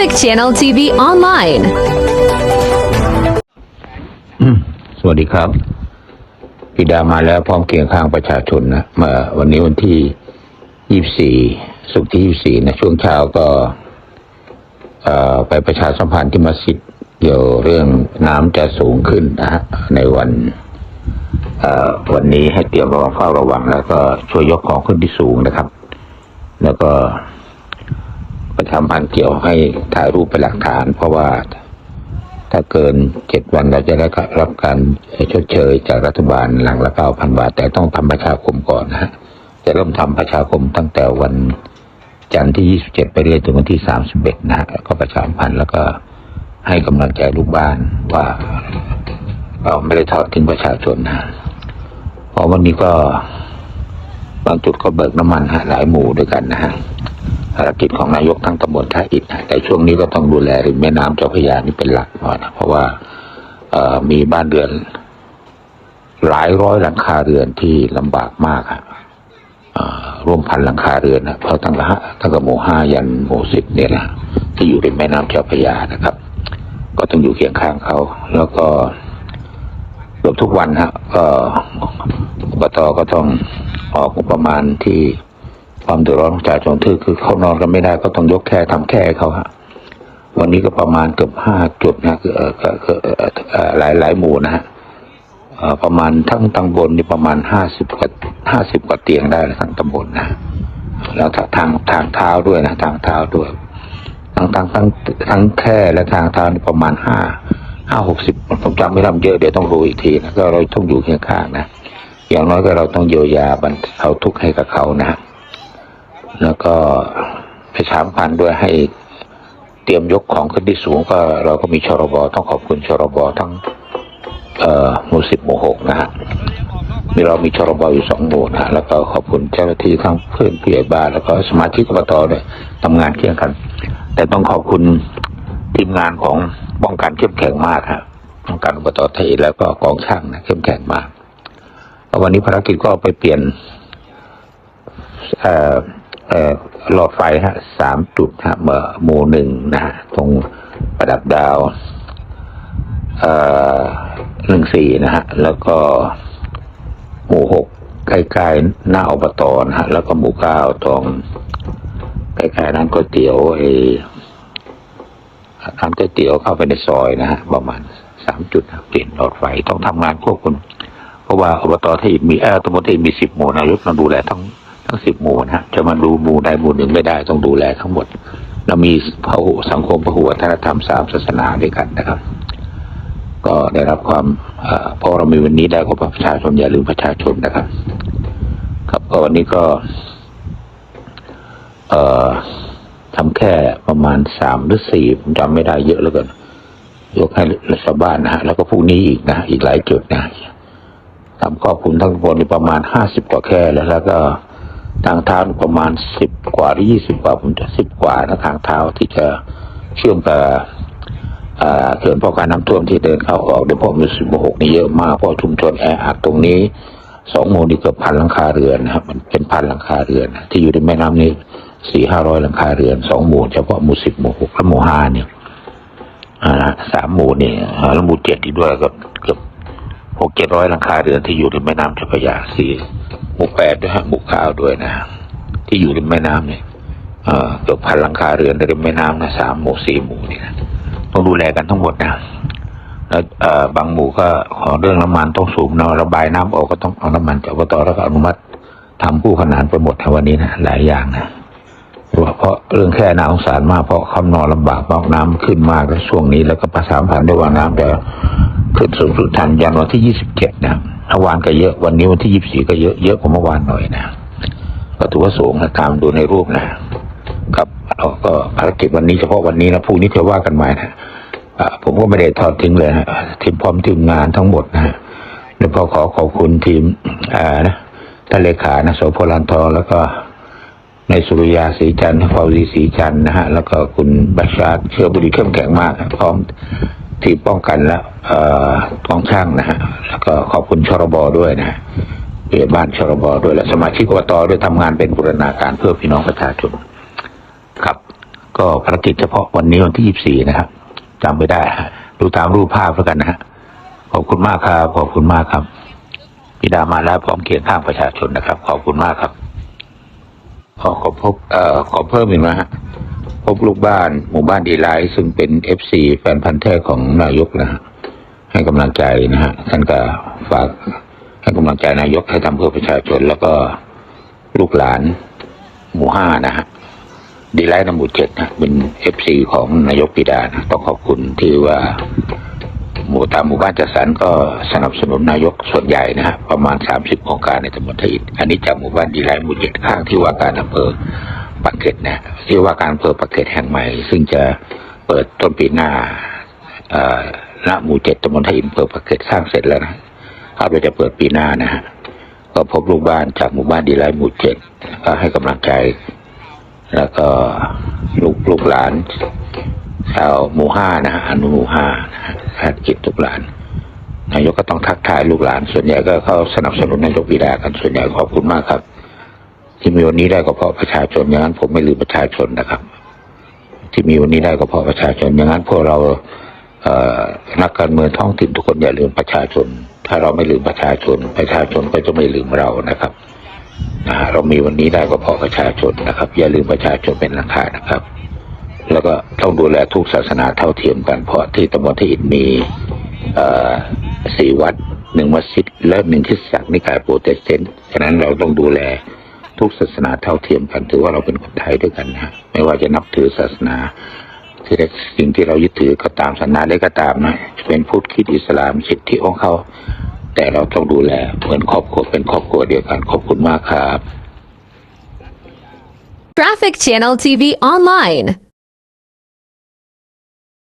Pacific Channel TV online. สวัสดีครับพิดามาแล้วพร้อมเคียงข้างประชาชนนะมาวันนี้วันที่ยี่สี่สุกที่ยี่สี่นะช่วงเช้าก็ไปประชาสัมพันธ์ที่มัสยิดเกี่ยวเรื่องน้ำจะสูงขึ้นนะฮะในวันวันนี้ให้เตรียมระวังเฝ้าระวัง แล้วก็ช่วยยกของขึ้นที่สูงนะครับ แล้วก็ ประชาพันธ์เกี่ยวให้ถ่ายรูปเป็นหลักฐาน เพราะว่าถ้าเกินเจ็ดวันเราจะได้รับการชดเชยจากรัฐบาลหลังละเก้าพันบาท แต่ต้องทำประชาคมก่อนนะฮะจะเริ่มทำประชาคมตั้งแต่วันจันทร์ที่ยี่สิบเจ็ดไปเรื่อยถึงวันที่สามสิบเอ็ดนะฮะแล้วก็ประชาพันธ์แล้วก็ให้กำลังใจลูกบ้านว่าเราไม่ได้ทอดทิ้งประชาชนนะเพราะวันนี้ก็บางจุดก็เบิกน้ำมันฮะหลายหมู่ด้วยกันนะฮะ ภารกิจของนายกทั้งตำบลท่าอิฐนะแต่ช่วงนี้ก็ต้องดูแลริมแม่น้ำเจ้าพระยานี่เป็นหลักหน่อยนะเพราะว่ามีบ้านเรือน หลายร้อยหลังคาเรือนที่ลำบากมากอะเอ่อร่วมพันหลังคาเรือนนะเพราะตั้งแต่ตั้งแต่หมู่ห้ายันหมู่สิบเนี่ยนะที่อยู่ริมแม่น้ำเจ้าพระยานะครับ ก็ต้องอยู่เคียงข้างเขา แล้วก็เกือบทุกวันฮะก็อบตก็ต้องออกงบประมาณที่ ความเดือดร้อนของประชาชนคือคือเขานอนกันไม่ได้ก็ต้องยกแค่ทำแค่เขาฮะวันนี้ก็ประมาณเกือบห้าจุดนะคือเออคือเออหลายหลายหมู่นะฮะประมาณทั้งตำบลนี่ประมาณห้าสิบกว่าห้าสิบกว่าเตียงได้นะทั้งตำบลนะแล้วทางทางทางเท้าด้วยนะทางเท้าด้วยทั้งทั้งทั้งทั้งแค่และทางเท้านี่ประมาณห้าห้าหกสิบผมจำไม่ได้เยอะเดี๋ยวต้องรู้อีกทีนะก็เราต้องอยู่เคียงข้างนะอย่างน้อยก็เราต้องเยียวยาบรรเทาทุกข์ให้กับเขานะ แล้วก็ไประชามพันด้วยให้เตรียมยกของขึ้นที่สูงก็เราก็มีชรบต้องขอบคุณชรบทั้งหมู่สิบหมู่หกนะฮะมีเรามีชรบอยู่สองหมู่นะฮะแล้วก็ขอบคุณเจ้าหน้าที่ทั้งเพื่อนผู้ใหญ่บ้านแล้วก็สมาชิกอบตด้วยทำงานเคียงกัน แต่ต้องขอบคุณทีมงานของป้องกันเข้มแข็งมากครับป้องกันอบตไทยแล้วก็กองช่างนะเข้มแข็งมากวันนี้ภารกิจก็ไปเปลี่ยนเอ่อ หลอดไฟฮะสามจุดฮะเมื่อหมู่หนึ่งนะฮะตรงประดับดาวเอ่อหนึ่งสี่นะฮะแล้วก็หมู่หกใกล้ๆหน้าอบตนะฮะแล้วก็หมู่เก้าตรงใกล้ๆร้านก๋วยเตี๋ยวไอ้ร้านก๋วยเตี๋ยวเข้าไปในซอยนะฮะประมาณสามจุดครับเปลี่ยนหลอดไฟต้องทำงานควบคุมเพราะว่าอบตที่มีเออตำบลที่มีสิบหมู่นายกต้องดูแลทั้ง ทั้งสิบหมู่นะฮะจะมาดูหมู่ใดหมู่หนึ่งไม่ได้ต้องดูแลทั้งหมด เรามีพหุสังคมพหุวัฒนธรรมสามศาสนาด้วยกันนะครับ ก็ได้รับความเอ่อพอเรามีวันนี้ได้ก็ประชาชนอย่าลืมประชาชนนะครับ ครับก็วันนี้ก็ เอ่อทำแค่ประมาณสามหรือสี่ผมจำไม่ได้เยอะแล้วกันยกให้ชาวบ้านนะฮะแล้วก็พรุ่งนี้อีกนะ อีกหลายจุดนะทำครอบคลุมทั้งบนประมาณห้าสิบกว่าแค่แล้วแล้วก็ ทางเท้าประมาณสิบกว่าหรือยี่สิบกว่าผมจะสิบกว่านะทางเท้าที่จะเชื่อมกับเอ่อเขื่อนป้องกันน้ำท่วมที่เดินเข้าออกโดยเฉพาะมีสิบหกนี่เยอะมากเพราะชุมชนแออัดตรงนี้สองหมู่นี่เกือบพันหลังคาเรือนนะครับ มันเป็นพันหลังคาเรือน ที่อยู่ในแม่น้ำนี้สี่ห้าร้อยหลังคาเรือนสองหมู่เฉพาะหมู่สิบหมู่หกและหมู่ห้าเนี่ยสามหมู่นี่แล้วหมู่เจ็ดอีกด้วยก็เกือบหกเจ็ดร้อยหลังคาเรือนที่อยู่ริมแม่น้ำเจ้าพระยาสี่ หมู่แปดด้วยฮะหมู่เก้าด้วยนะ ที่อยู่ริมแม่น้ำเนี่ยเอ่อเกือบพันหลังคาเรือนในริมแม่น้ำนะสามหมู่สี่หมู่นี่นะต้องดูแลกันทั้งหมดนะแล้วเอ่อบางหมู่ก็ขอเรื่องน้ำมันต้องสูบนาะระบายน้ำออกก็ต้องเอาน้ำมันจากอบตแล้วก็อนุมัติทำผู้ขนานไปหมดในวันนี้นะหลายอย่างนะเพราะเรื่องแค่น้ำสงสารมากเพราะคำนอนลำบากมากน้ำขึ้นมากในช่วงนี้แล้วก็ประสานผ่านด้วยว่าน้ำจะ ขึ้นสูงสุดทันยันวันที่ยี่สิบเจ็ดนะเมื่อวานก็เยอะ วันนี้วันที่ยี่สิบสี่ก็เยอะเยอะกว่าเมื่อวานหน่อยนะก็ถือว่าสูงนะตามดูในรูปนะครับเราก็ภารกิจวันนี้เฉพาะวันนี้นะพรุ่งนี้จะว่ากันใหม่นะอ่าผมก็ไม่ได้ทอดทิ้งเลยนะทีมพร้อมทีมงานทั้งหมดนะแล้วก็ขอขอบคุณทีมอ่านะท่านเลขานะโสพลันทองแล้วก็ในสุริยาศรีจันทร์ฟาวดีศรีจันทร์นะฮะ แล้วก็คุณบัชชาติเชื้อบุรีเข้มแข็งมากพร้อม ทีมป้องกันและเอ่อกองช่างนะฮะแล้วก็ขอบคุณชรบด้วยนะเพื่อบ้านชรบด้วยและสมาชิกอบตด้วยทำงานเป็นบูรณาการเพื่อพี่น้องประชาชนครับ ก็ภารกิจเฉพาะวันนี้วันที่ยี่สี่นะครับจำไม่ได้ดูตามรูปภาพแล้วกันนะฮะขอบคุณมากครับขอบคุณมากครับพี่ดามาแล้วพร้อมเคียงข้างประชาชนนะครับ ขอบคุณมากครับขอขอพบเอ่อขอเพิ่มอีกนะฮะ พบลูกบ้านหมู่บ้านดีไลท์ซึ่งเป็นเอฟซีแฟนพันธ์แท้ของนายกนะฮะให้กำลังใจนะฮะท่านก็ฝากให้กำลังใจนายกให้ทำเพื่อประชาชนแล้วก็ลูกหลานหมู่ห้านะฮะดีไลท์นหมู่เจ็ดนะเป็นเอฟซีของนายกปิดานะต้องขอบคุณที่ว่า หมู่ตามหมู่บ้านจัดสรรก็สนับสนุนนายกส่วนใหญ่นะฮะประมาณสามสิบโครงการในตำบลไทยอิฐอันนี้จากหมู่บ้านดีไลท์หมู่เจ็ดข้างที่ว่าการอำเภอ ปักเกร็ดนะที่ว่าการอำเภอปักเกร็ดแห่งใหม่ ซึ่งจะเปิดต้นปีหน้าณหมู่เจ็ดตำบลไทยอิฐอำเภอปักเกร็ดสร้างเสร็จแล้วนะคาดว่าจะเปิดปีหน้านะฮะก็พบลูกบ้านจากหมู่บ้านดีไลหมู่เจ็ดก็ให้กำลังใจ แล้วก็ลูกลูกหลานชาวหมู่ห้านะฮะอนุหมู่ห้านะฮะภารกิจลูกหลานนายกก็ต้องทักทายลูกหลาน ส่วนใหญ่ก็เขาสนับสนุนนายกวิดากันส่วนใหญ่ขอบคุณมากครับ ที่มีวันนี้ได้ก็เพราะประชาชนอย่างนั้น ผมไม่ลืมประชาชนนะครับ ที่มีวันนี้ได้ก็เพราะประชาชนอย่างนั้นพวกเราเนักการเมืองท้องถิ่นทุกคนอย่าลืมประชาชน ถ้าเราไม่ลืมประชาชน ประชาชนก็จะไม่ลืมเรานะครับนะฮะเรามีวันนี้ได้ก็เพราะประชาชนนะครับ อย่าลืมประชาชนเป็นหลักฐานนะครับ แล้วก็ต้องดูแลทุกศาสนาเท่าเทียมกัน เพราะที่ตำบลที่อิฐมีสี่วัดหนึ่งมัสยิดและหนึ่งคริสตจักรนิกายโปรเตสแตนต์ฉะนั้นเราต้องดูแล ทุกศาสนาเท่าเทียมกันถือว่าเราเป็นคนไทยด้วยกันนะไม่ว่าจะนับถือศาสนา ที่ได้สิ่งที่เรายึดถือก็ตามศาสนาใดก็ตามนะเป็นพุทธคิดอิสลามสิทธิของเขา แต่เราต้องดูแลเหมือนครอบครัวเป็นครอบครัวเดียวกันขอบคุณมากครับ Traffic Channel TV Online.